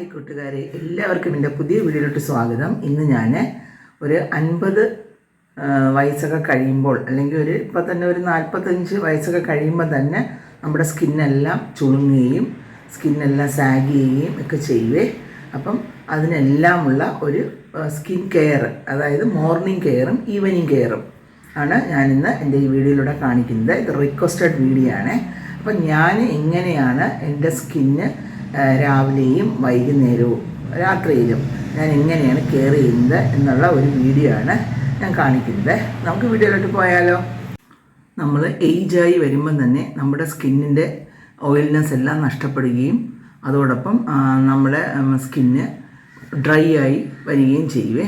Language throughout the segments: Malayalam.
ഹായ് കൂട്ടുകാരെ എല്ലാവർക്കും എന്റെ പുതിയ വീഡിയോയിലോട്ട് സ്വാഗതം. ഇന്ന് ഞാൻ ഒരു അൻപത് വയസ്സൊക്കെ കഴിയുമ്പോൾ അല്ലെങ്കിൽ ഒരു ഇപ്പം തന്നെ ഒരു നാൽപ്പത്തഞ്ച് വയസ്സൊക്കെ കഴിയുമ്പോൾ തന്നെ നമ്മുടെ സ്കിന്നെല്ലാം ചുളുങ്ങുകയും സ്കിന്നെല്ലാം സാഗ് ചെയ്യുകയും ഒക്കെ ചെയ്യുവേ. അപ്പം അതിനെല്ലാമുള്ള ഒരു സ്കിൻ കെയർ അതായത് മോർണിംഗ് കെയറും ഈവനിങ് കെയറും ആണ് ഞാനിന്ന് എന്റെ ഈ വീഡിയോയിലൂടെ കാണിക്കുന്നത്. ഇത് റിക്വസ്റ്റഡ് വീഡിയോ ആണ്. അപ്പം ഞാൻ എങ്ങനെയാണ് എന്റെ സ്കിന്ന് രാവിലെയും വൈകുന്നേരവും രാത്രിയിലും ഞാൻ എങ്ങനെയാണ് കെയർ ചെയ്യുന്നത് എന്നുള്ള ഒരു വീഡിയോ ആണ് ഞാൻ കാണിക്കുന്നത്. നമുക്ക് വീഡിയോയിലോട്ട് പോയാലോ? നമ്മൾ ഏജായി വരുമ്പം തന്നെ നമ്മുടെ സ്കിന്നിന്റെ ഓയിൽനെസ് എല്ലാം നഷ്ടപ്പെടുകയും അതോടൊപ്പം നമ്മുടെ സ്കിന്ന് ഡ്രൈ ആയി വരികയും ചെയ്യുവേ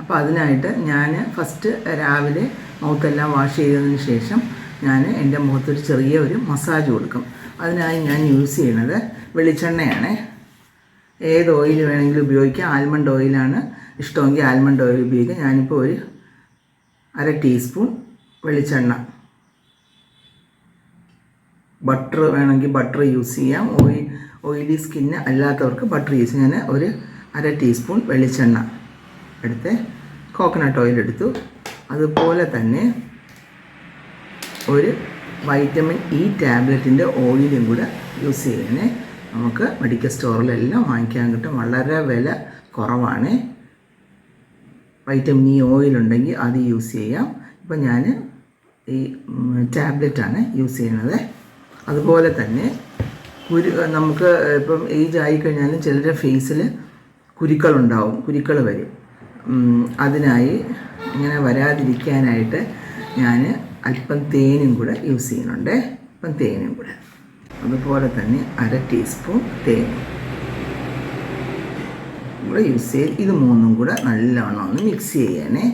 അപ്പോൾ അതിനായിട്ട് ഞാൻ ഫസ്റ്റ് രാവിലെ മൗത്തെല്ലാം വാഷ് ചെയ്തതിന് ശേഷം ഞാൻ എന്റെ മുഖത്തൊരു ചെറിയ ഒരു മസാജ് കൊടുക്കും. അതിനായി ഞാൻ യൂസ് ചെയ്യുന്നത് വെളിച്ചെണ്ണയാണ്. ഏത് ഓയിൽ വേണമെങ്കിലും ഉപയോഗിക്കാം. ആൽമണ്ട് ഓയിലാണ് ഇഷ്ടമെങ്കിൽ ആൽമണ്ട് ഓയിൽ ഉപയോഗിക്കാം. ഞാനിപ്പോൾ ഒരു അര ടീസ്പൂൺ വെളിച്ചെണ്ണ. ബട്ടർ വേണമെങ്കിൽ ബട്ടർ യൂസ് ചെയ്യാം. ഓയിൽ ഓയിലി സ്കിന്ന് അല്ലാത്തവർക്ക് ബട്ടർ യൂസ് ഞാൻ ഒരു അര ടീസ്പൂൺ വെളിച്ചെണ്ണ എടുത്ത് കോക്കനട്ട് ഓയിൽ എടുത്തു. അതുപോലെ തന്നെ ഒരു വൈറ്റമിൻ ഇ ടാബ്ലറ്റിന്റെ ഓയിലും കൂടെ യൂസ് ചെയ്യണേ. നമുക്ക് മെഡിക്കൽ സ്റ്റോറിലെല്ലാം വാങ്ങിക്കാൻ കിട്ടും. വളരെ വില കുറവാണ്. വൈറ്റമിൻ ഇ ഓയിൽ ഉണ്ടെങ്കിൽ അത് യൂസ് ചെയ്യാം. ഇപ്പം ഞാൻ ഈ ടാബ്ലറ്റാണ് യൂസ് ചെയ്യുന്നത്. അതുപോലെ തന്നെ കുരു നമുക്ക് ഇപ്പം ഏജ് ആയിക്കഴിഞ്ഞാലും ചിലരുടെ ഫേസിൽ കുരുക്കളുണ്ടാവും. കുരുക്കൾ വരും. അതിനായി ഇങ്ങനെ വരാതിരിക്കാനായിട്ട് ഞാൻ അല്പം തേനും കൂടെ യൂസ് ചെയ്യുന്നുണ്ട്. അല്പം തേനും കൂടെ. അതുപോലെ തന്നെ അര ടീസ്പൂൺ തേനും കൂടെ യൂസ് ചെയ്ത് ഇത് മൂന്നും കൂടെ നല്ലവണ്ണം ഒന്ന് മിക്സ് ചെയ്യണേ.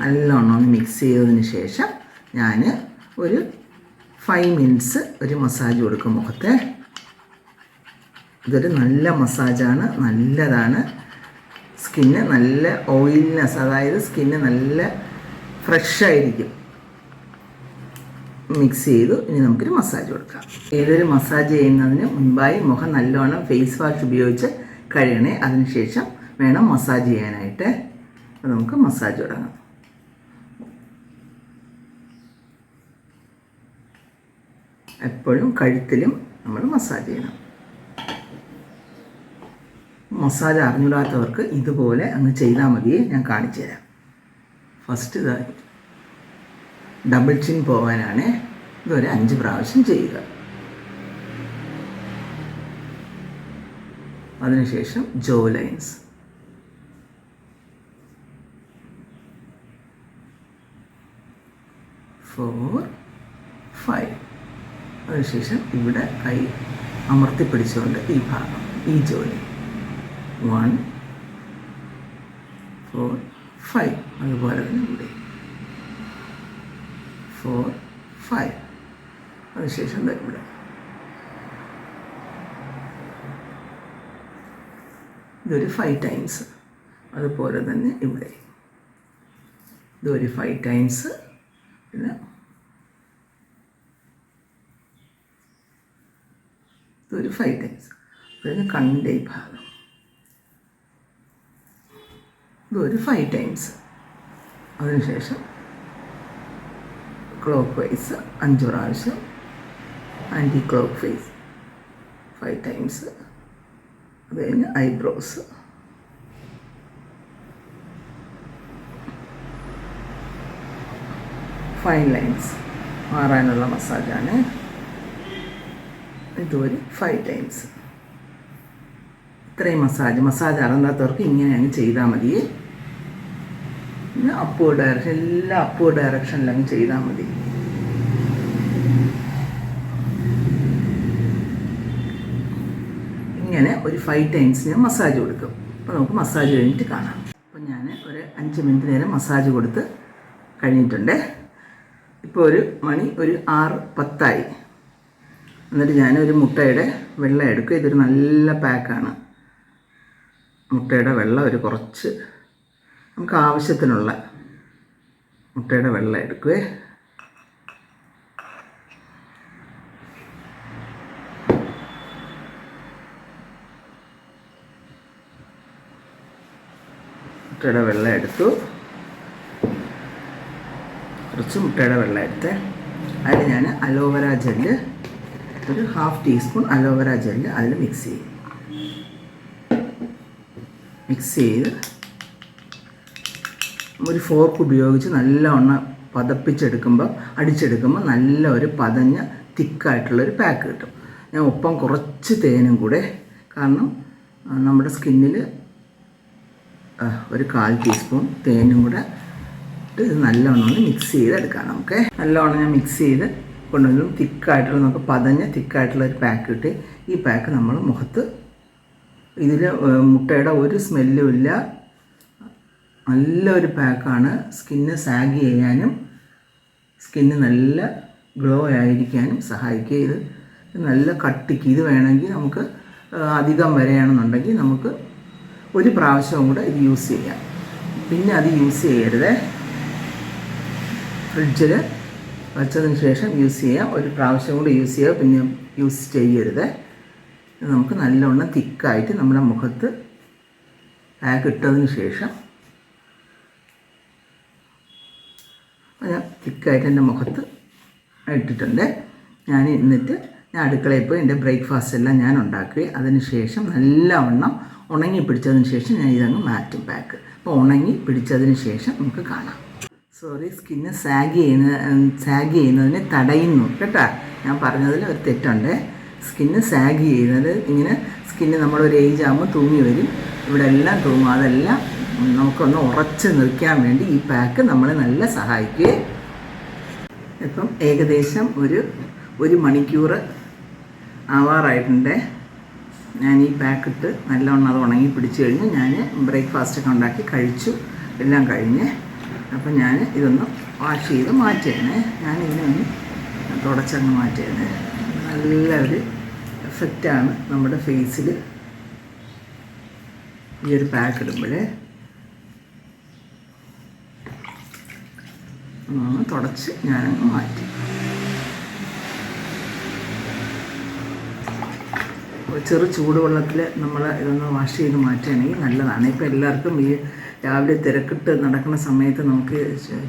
നല്ലവണ്ണം ഒന്ന് മിക്സ് ചെയ്തതിന് ശേഷം ഞാൻ ഒരു ഫൈവ് മിനിറ്റ്സ് ഒരു മസാജ് കൊടുക്കും മുഖത്തെ. ഇതൊരു നല്ല മസാജാണ് നല്ലതാണ്. സ്കിന്ന് നല്ല ഓയിൽനെസ് അതായത് സ്കിന്ന് നല്ല ഫ്രഷ് ആയിരിക്കും. മിക്സ് ചെയ്തു. ഇനി നമുക്കൊരു മസാജ് കൊടുക്കാം. ഏതൊരു മസാജ് ചെയ്യുന്നതിന് മുൻപായി മുഖം നല്ലോണം ഫേസ് വാഷ് ഉപയോഗിച്ച് കഴിയണേ അതിനുശേഷം വേണം മസാജ് ചെയ്യാനായിട്ട്. നമുക്ക് മസാജ് തുടങ്ങാം. എപ്പോഴും കഴുത്തിലും നമ്മൾ മസാജ് ചെയ്യണം. മസാജ് അറിഞ്ഞിടാത്തവർക്ക് ഇതുപോലെ അങ്ങ് ചെയ്താൽ മതിയേ ഞാൻ കാണിച്ചു തരാം ഫസ്റ്റ് ഇതായി ഡബിൾ ചിൻ പോകാനാണ് ഇതൊരു അഞ്ച് പ്രാവശ്യം ചെയ്യുക. അതിനുശേഷം ജോ ലൈൻസ് ഫോർ ഫൈവ് അതിനുശേഷം ഇവിടെ കൈ അമർത്തി പിടിച്ചുകൊണ്ട് ഈ ഭാഗം ഈ ജോലി വൺ ഫോർ ഫൈവ് അതുപോലെ തന്നെ ഇവിടെ ഫോർ ഫൈവ് അതിനുശേഷം തന്നെ ഇവിടെ. ഇതൊരു ഫൈവ് ടൈംസ് അതുപോലെ തന്നെ ഇവിടെ. ഇതൊരു ഫൈവ് ടൈംസ് പിന്നെ ഇതൊരു ഫൈവ് ടൈംസ് അതായത് ഈ ഭാഗം. ഇതൊരു ഫൈവ് ടൈംസ് അതിനുശേഷം ക്ലോക്ക് വൈസ് അഞ്ച് പ്രാവശ്യം anticlockwise five times അത് കഴിഞ്ഞ് ഐബ്രോസ് ഫൈൻ ലൈൻസ് മാറാനുള്ള മസാജാണ് ഇതൊരു ഫൈവ് ടൈംസ് ഇത്രയും മസാജ് മസാജ് അറിയാത്തവർക്ക് ഇങ്ങനെയാണ് ചെയ്താൽ മതിയേ. പിന്നെ അപ്പോ ഡയറക്ഷൻ എല്ലാം അപ്പോ ഡയറക്ഷനിലങ്ങ് ചെയ്താൽ മതി. ഇങ്ങനെ ഒരു ഫൈവ് ടൈംസ് ഞാൻ മസാജ് കൊടുക്കും. അപ്പോൾ നമുക്ക് മസാജ് കഴിഞ്ഞിട്ട് കാണാം. അപ്പോൾ ഞാൻ ഒരു അഞ്ച് മിനിറ്റ് നേരം മസാജ് കൊടുത്ത് കഴിഞ്ഞിട്ടുണ്ട്. ഇപ്പോൾ ഒരു മണി ഒരു ആറ് പത്തായി. എന്നിട്ട് ഞാൻ ഒരു മുട്ടയുടെ വെള്ളം എടുക്കും. ഇതൊരു നല്ല പാക്കാണ് മുട്ടയുടെ വെള്ളം ഒരു കുറച്ച് നമുക്ക് ആവശ്യത്തിനുള്ള മുട്ടയുടെ വെള്ളം എടുക്കുവേ. മുട്ടയുടെ വെള്ളം എടുത്തു. കുറച്ച് മുട്ടയുടെ വെള്ളം എടുത്ത്. അതിൽ ഞാൻ അലോവേര ജെല്ല് ഒരു half teaspoon aloe vera gel അതിൽ മിക്സ് ചെയ്യും. മിക്സ് ചെയ്ത് ഒരു ഫോർക്ക് ഉപയോഗിച്ച് നല്ലവണ്ണം പതപ്പിച്ചെടുക്കുമ്പോൾ അടിച്ചെടുക്കുമ്പോൾ നല്ല ഒരു പതഞ്ഞ തിക്കായിട്ടുള്ളൊരു പാക്ക് കിട്ടും. ഞാൻ ഒപ്പം കുറച്ച് തേനും കൂടെ കാരണം നമ്മുടെ സ്കിന്നിൽ ഒരു കാൽ ടീസ്പൂൺ തേനും കൂടെ ഇട്ട് ഇത് നല്ലവണ്ണം ഒന്ന് മിക്സ് ചെയ്തെടുക്കാം നമുക്ക്. നല്ലവണ്ണം ഞാൻ മിക്സ് ചെയ്ത് കൊണ്ടുവന്നും തിക്കായിട്ടുള്ള നമുക്ക് പതഞ്ഞ തിക്കായിട്ടുള്ള ഒരു പാക്ക് കിട്ടി. ഈ പാക്ക് നമ്മൾ മുഖത്ത് ഇതിൽ മുട്ടയുടെ ഒരു സ്മെല്ലും ഇല്ല. നല്ലൊരു പാക്കാണ്. സ്കിന്ന് സാഗ് ചെയ്യാനും സ്കിന്ന് നല്ല ഗ്ലോ ആയിരിക്കാനും സഹായിക്കുക ഇത് നല്ല കട്ടിക്ക് ഇത് വേണമെങ്കിൽ നമുക്ക് അധികം വരെയാണെന്നുണ്ടെങ്കിൽ നമുക്ക് ഒരു പ്രാവശ്യവും കൂടെ ഇത് യൂസ് ചെയ്യാം. പിന്നെ അത് യൂസ് ചെയ്യരുത്. ഫ്രിഡ്ജിൽ വച്ചതിന് ശേഷം യൂസ് ചെയ്യാം. ഒരു പ്രാവശ്യം കൂടെ യൂസ് ചെയ്യുക പിന്നെ യൂസ് ചെയ്യരുത്. നമുക്ക് നല്ലവണ്ണം തിക്കായിട്ട് നമ്മുടെ മുഖത്ത് പാക്ക് ഇട്ടതിന് ശേഷം ഞാൻ തിക്കായിട്ട് എന്റെ മുഖത്ത് ഇട്ടിട്ടുണ്ട്. ഞാൻ എന്നിട്ട് ഞാൻ അടുക്കളയിൽ പോയി എന്റെ ബ്രേക്ക്ഫാസ്റ്റ് എല്ലാം ഞാൻ ഉണ്ടാക്കി. അതിന് ശേഷം നല്ലവണ്ണം ഉണങ്ങി പിടിച്ചതിന് ശേഷം ഞാൻ ഇതങ്ങ് മാറ്റും പാക്ക് അപ്പോൾ ഉണങ്ങി പിടിച്ചതിന് ശേഷം നമുക്ക് കാണാം. സോറി സ്കിന്ന് സാഗ് ചെയ്യുന്ന സാഗ് ചെയ്യുന്നതിനെ തടയുന്നു കേട്ടോ. ഞാൻ പറഞ്ഞതിൽ ഒരു തെറ്റുണ്ട്. സ്കിന്ന് സാഗ് ചെയ്യുന്നത് ഇങ്ങനെ സ്കിന്ന് നമ്മളൊരു ഏജ് ആകുമ്പോൾ തൂങ്ങി വരും. ഇവിടെ എല്ലാം തൂങ്ങും. അതെല്ലാം നമുക്കൊന്ന് ഉറച്ച് നിൽക്കാൻ വേണ്ടി ഈ പാക്ക് നമ്മളെ നല്ല സഹായിക്കുകയും ഇപ്പം ഏകദേശം ഒരു ഒരു മണിക്കൂർ ആവാറായിട്ടുണ്ട്. ഞാൻ ഈ പാക്കിട്ട് നല്ലവണ്ണം അത് ഉണങ്ങി പിടിച്ചു കഴിഞ്ഞ് ഞാൻ ബ്രേക്ക്ഫാസ്റ്റൊക്കെ ഉണ്ടാക്കി കഴിച്ചു. എല്ലാം കഴിഞ്ഞ് അപ്പം ഞാൻ ഇതൊന്ന് വാഷ് ചെയ്ത് മാറ്റുകയാണ് ഞാൻ ഇതിനൊന്ന് തുടച്ചങ്ങ് മാറ്റുകയാണ് നല്ല ഒരു എഫക്റ്റാണ് നമ്മുടെ ഫേസിൽ ഈ ഒരു പാക്ക് ഇടുമ്പോൾ ഒന്ന് തുടച്ച് ഞാനങ്ങ് മാറ്റി. ചെറു ചൂടുവെള്ളത്തിൽ നമ്മൾ ഇതൊന്ന് വാഷ് ചെയ്ത് മാറ്റുകയാണെങ്കിൽ നല്ലതാണ്. ഇപ്പോൾ എല്ലാവർക്കും ഈ രാവിലെ തിരക്കിട്ട് നടക്കുന്ന സമയത്ത് നമുക്ക്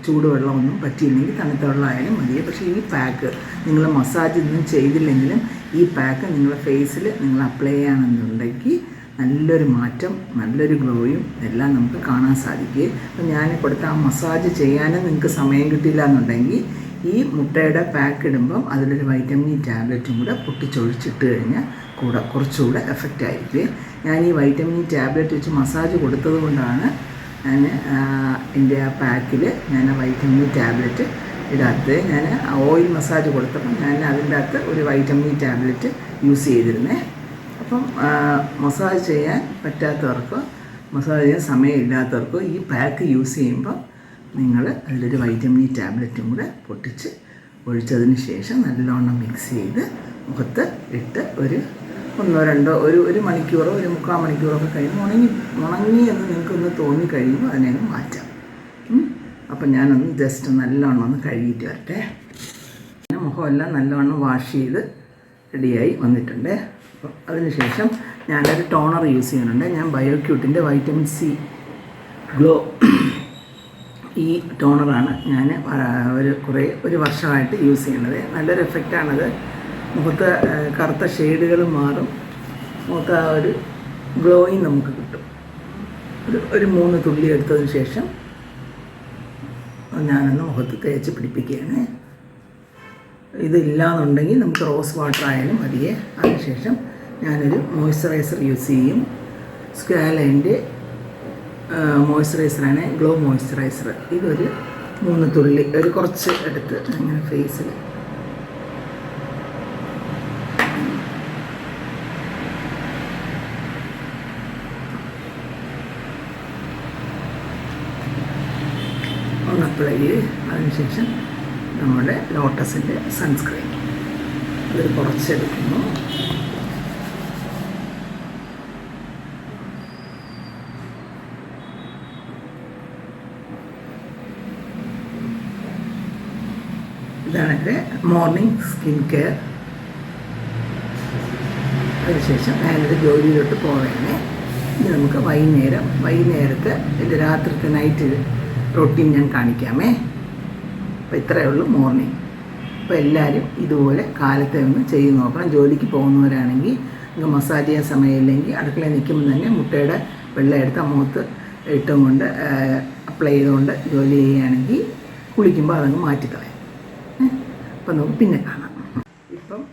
ചൂടുവെള്ളമൊന്നും പറ്റിയില്ലെങ്കിൽ തണുത്ത വെള്ളമായാലും മതി പക്ഷേ ഈ പാക്ക് നിങ്ങൾ മസാജ് ഒന്നും ചെയ്തില്ലെങ്കിലും ഈ പാക്ക് നിങ്ങളുടെ ഫേസിൽ നിങ്ങൾ അപ്ലൈ ചെയ്യുകയാണെന്നുണ്ടെങ്കിൽ നല്ലൊരു മാറ്റം നല്ലൊരു ഗ്ലോയും എല്ലാം നമുക്ക് കാണാൻ സാധിക്കുകയും അപ്പം ഞാൻ കൊടുത്ത ആ മസാജ് ചെയ്യാനും നിങ്ങൾക്ക് സമയം കിട്ടിയില്ല എന്നുണ്ടെങ്കിൽ ഈ മുട്ടയുടെ പാക്ക് ഇടുമ്പം അതിലൊരു വൈറ്റമിൻ ടാബ്ലറ്റും കൂടെ പൊട്ടിച്ചൊഴിച്ചിട്ട് കഴിഞ്ഞാൽ കൂടെ കുറച്ചുകൂടെ എഫക്റ്റ് ആയിരിക്കും. ഞാൻ ഈ വൈറ്റമിൻ ടാബ്ലറ്റ് വെച്ച് മസാജ് കൊടുത്തത് കൊണ്ടാണ് ഞാൻ എന്റെ ആ പാക്കിൽ ഞാൻ ആ വൈറ്റമിൻ ടാബ്ലറ്റ് ഇടാത്തത്. ഞാൻ ഓയിൽ മസാജ് കൊടുത്തപ്പോൾ ഞാൻ അതിന്റെ അകത്ത് ഒരു വൈറ്റമിൻ ടാബ്ലറ്റ് യൂസ് ചെയ്തിരുന്നേ. അപ്പം മസാജ് ചെയ്യാൻ പറ്റാത്തവർക്കോ മസാജ് ചെയ്യാൻ സമയമില്ലാത്തവർക്ക് ഈ പാക്ക് യൂസ് ചെയ്യുമ്പോൾ നിങ്ങൾ അതിലൊരു വൈറ്റമിൻ ഇ ടാബ്ലറ്റും കൂടെ പൊട്ടിച്ച് ഒഴിച്ചതിന് ശേഷം നല്ലോണം മിക്സ് ചെയ്ത് മുഖത്ത് ഇട്ട് ഒരു ഒന്നോ രണ്ടോ ഒരു ഒരു മണിക്കൂറോ ഒരു മുക്കാൽ മണിക്കൂറോ ഒക്കെ കഴിയുമ്പോൾ ഉണങ്ങി ഉണങ്ങി എന്ന് നിങ്ങൾക്കൊന്ന് തോന്നി കഴിയുമ്പോൾ അതിനെ മാറ്റാം. അപ്പം ഞാനൊന്ന് ജസ്റ്റ് നല്ലോണം ഒന്ന് കഴുകിയിട്ട് വരട്ടെ മുഖമെല്ലാം നല്ലവണ്ണം വാഷ് ചെയ്ത് റെഡിയായി വന്നിട്ടുണ്ട്. അപ്പം അതിനുശേഷം ഞാനൊരു ടോണർ യൂസ് ചെയ്യുന്നുണ്ട്. ഞാൻ ബയോക്യൂട്ടിന്റെ വൈറ്റമിൻ സി ഗ്ലോ ഈ ടോണറാണ് ഞാൻ ഒരു കുറേ ഒരു വർഷമായിട്ട് യൂസ് ചെയ്യുന്നത്. നല്ലൊരു എഫക്റ്റാണത് മുഖത്ത് കറുത്ത ഷെയ്ഡുകൾ മാറും. മുഖത്ത് ആ ഒരു ഗ്ലോയിങ് നമുക്ക് കിട്ടും. ഒരു ഒരു മൂന്ന് തുള്ളി എടുത്തതിന് ശേഷം ഞാനൊന്ന് മുഖത്ത് തേച്ച് പിടിപ്പിക്കുകയാണ്. ഇതില്ലാന്നുണ്ടെങ്കിൽ നമുക്ക് റോസ് വാട്ടർ ആയാലും മതിയേ. അതിനുശേഷം ഞാനൊരു മോയ്സ്ചറൈസർ യൂസ് ചെയ്യും. സ്കാലൈന്റെ മോയ്സ്ചറൈസറാണ് ഗ്ലോ മോയ്സ്ചറൈസർ. ഇതൊരു മൂന്ന് തുള്ളി ഒരു കുറച്ച് എടുത്ത് അങ്ങനെ ഫേസിൽ ഒന്ന് അപ്ലൈ ചെയ്ത് അതിനുശേഷം നമ്മുടെ ലോട്ടസിന്റെ സൺസ്ക്രീൻ. അത് കുറച്ചെടുക്കുന്നു. ഇതാണ് എന്റെ മോർണിംഗ് സ്കിൻ കെയർ അതിനുശേഷം ഞാനൊരു ജോലിയിലോട്ട് പോവേണേ. ഇനി നമുക്ക് വൈകുന്നേരം വൈകുന്നേരത്തെ എന്റെ രാത്രിത്തെ നൈറ്റ് റൊട്ടീൻ ഞാൻ കാണിക്കാമേ. അപ്പോൾ ഇത്രയേ ഉള്ളൂ മോർണിംഗ് അപ്പോൾ എല്ലാവരും ഇതുപോലെ കാലത്തെ ഒന്ന് ചെയ്ത് നോക്കണം. ജോലിക്ക് പോകുന്നവരാണെങ്കിൽ നിങ്ങൾക്ക് മസാജ് ചെയ്യാൻ സമയമില്ലെങ്കിൽ അടുക്കളയിൽ നിൽക്കുമ്പോൾ തന്നെ മുട്ടയുടെ വെള്ളം എടുത്ത് മുഖത്ത് ഇട്ടും കൊണ്ട് അപ്ലൈ ചെയ്തുകൊണ്ട് ജോലി ചെയ്യുകയാണെങ്കിൽ കുളിക്കുമ്പോൾ അതങ്ങ് മാറ്റിക്കളയാം? അപ്പം നമുക്ക് പിന്നെ കാണാം. ഇപ്പം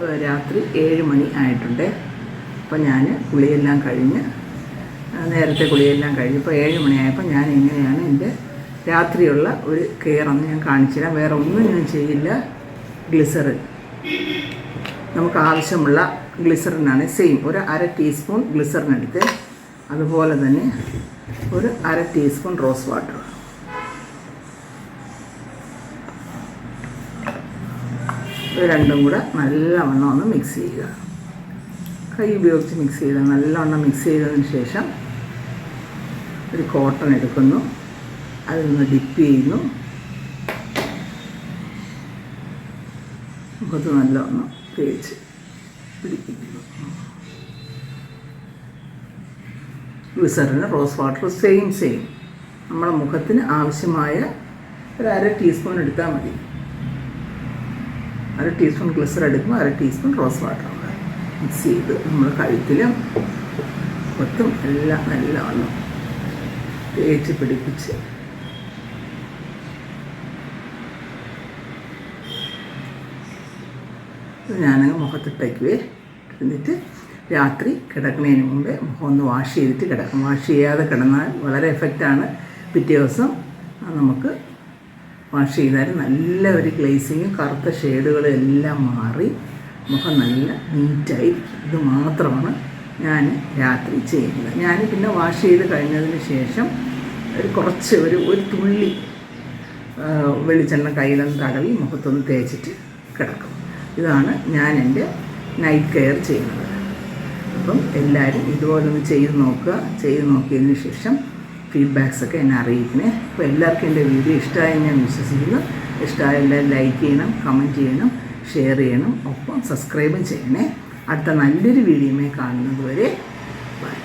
ഒരു രാത്രി ഏഴ് മണി ആയിട്ടുണ്ട്. അപ്പം ഞാൻ കുളിയെല്ലാം കഴിഞ്ഞ് നേരത്തെ കുളിയെല്ലാം കഴിഞ്ഞ് ഇപ്പോൾ ഏഴ് മണിയായപ്പോൾ ഞാൻ എങ്ങനെയാണ് എന്റെ രാത്രിയുള്ള ഒരു കെയർ ഒന്ന് ഞാൻ കാണിച്ചില്ല വേറെ ഒന്നും ഞാൻ ചെയ്യില്ല. ഗ്ലിസറിൻ നമുക്ക് ആവശ്യമുള്ള ഗ്ലിസറിനാണ് സെയിം. ഒരു അര ടീസ്പൂൺ ഗ്ലിസറിൻ എടുത്ത് അതുപോലെ തന്നെ ഒരു അര ടീസ്പൂൺ റോസ് വാട്ടർ. രണ്ടും കൂടെ നല്ലവണ്ണം ഒന്ന് മിക്സ് ചെയ്യുക. കൈ ഉപയോഗിച്ച് മിക്സ് ചെയ്യുക നല്ലവണ്ണം മിക്സ് ചെയ്തതിന് ശേഷം ഒരു കോട്ടൺ എടുക്കുന്നു. അതിൽ നിന്ന് ഡിപ്പ് ചെയ്യുന്നു. മുഖത്ത് നല്ലവണ്ണം തേച്ച് പിടിപ്പിക്കുന്നു. ഗ്ലിസറിന് റോസ് വാട്ടർ സെയിം സെയിം നമ്മുടെ മുഖത്തിന് ആവശ്യമായ ഒരു അര ടീസ്പൂൺ എടുത്താൽ മതി. അര ടീസ്പൂൺ ഗ്ലിസർ എടുക്കുമ്പോൾ അര ടീസ്പൂൺ റോസ് വാട്ടർ മിക്സ് ചെയ്ത് നമ്മൾ കഴുത്തിലും മുഖത്തും എല്ലാം നല്ലവണ്ണം തേച്ച് പിടിപ്പിച്ച് മുഖത്തിട്ടേക്ക് മുഖത്തിട്ടേക്കുവേ എന്നിട്ട് രാത്രി കിടക്കുന്നതിന് മുമ്പേ മുഖം ഒന്ന് വാഷ് ചെയ്തിട്ട് കിടക്കും വാഷ് ചെയ്യാതെ കിടന്നാൽ വളരെ എഫക്റ്റാണ് പിറ്റേ ദിവസം നമുക്ക് വാഷ് ചെയ്താൽ നല്ല ഒരു ഗ്ലേസിങ്ങും കറുത്ത ഷെയ്ഡുകളും എല്ലാം മാറി മുഖം നല്ല നീറ്റായി ഇത് മാത്രമാണ് ഞാൻ രാത്രി ചെയ്യുന്നത്. ഞാൻ പിന്നെ വാഷ് ചെയ്ത് കഴിഞ്ഞതിന് ശേഷം ഒരു കുറച്ച് ഒരു ഒരു തുള്ളി വെളിച്ചെണ്ണ കയ്യിലൊന്ന് തടവി മുഖത്തൊന്ന് തേച്ചിട്ട് കിടക്കും ഇതാണ് ഞാൻ എന്റെ നൈറ്റ് കെയർ ചെയ്യുന്നത്. അപ്പം എല്ലാവരും ഇതുപോലെ ഒന്ന് ചെയ്ത് നോക്കുക. ചെയ്ത് നോക്കിയതിന് ശേഷം ഫീഡ്ബാക്സ് ഒക്കെ എന്നെ അറിയിക്കണേ. അപ്പോൾ എല്ലാവർക്കും എന്റെ വീഡിയോ ഇഷ്ടമായി ഞാൻ വിശ്വസിക്കുന്നു. ഇഷ്ടമായ എല്ലാവരും ലൈക്ക് ചെയ്യണം കമന്റ് ചെയ്യണം ഷെയർ ചെയ്യണം ഒപ്പം സബ്സ്ക്രൈബും ചെയ്യണേ. അടുത്ത നല്ലൊരു വീഡിയോമേ കാണുന്നതുവരെ ബൈ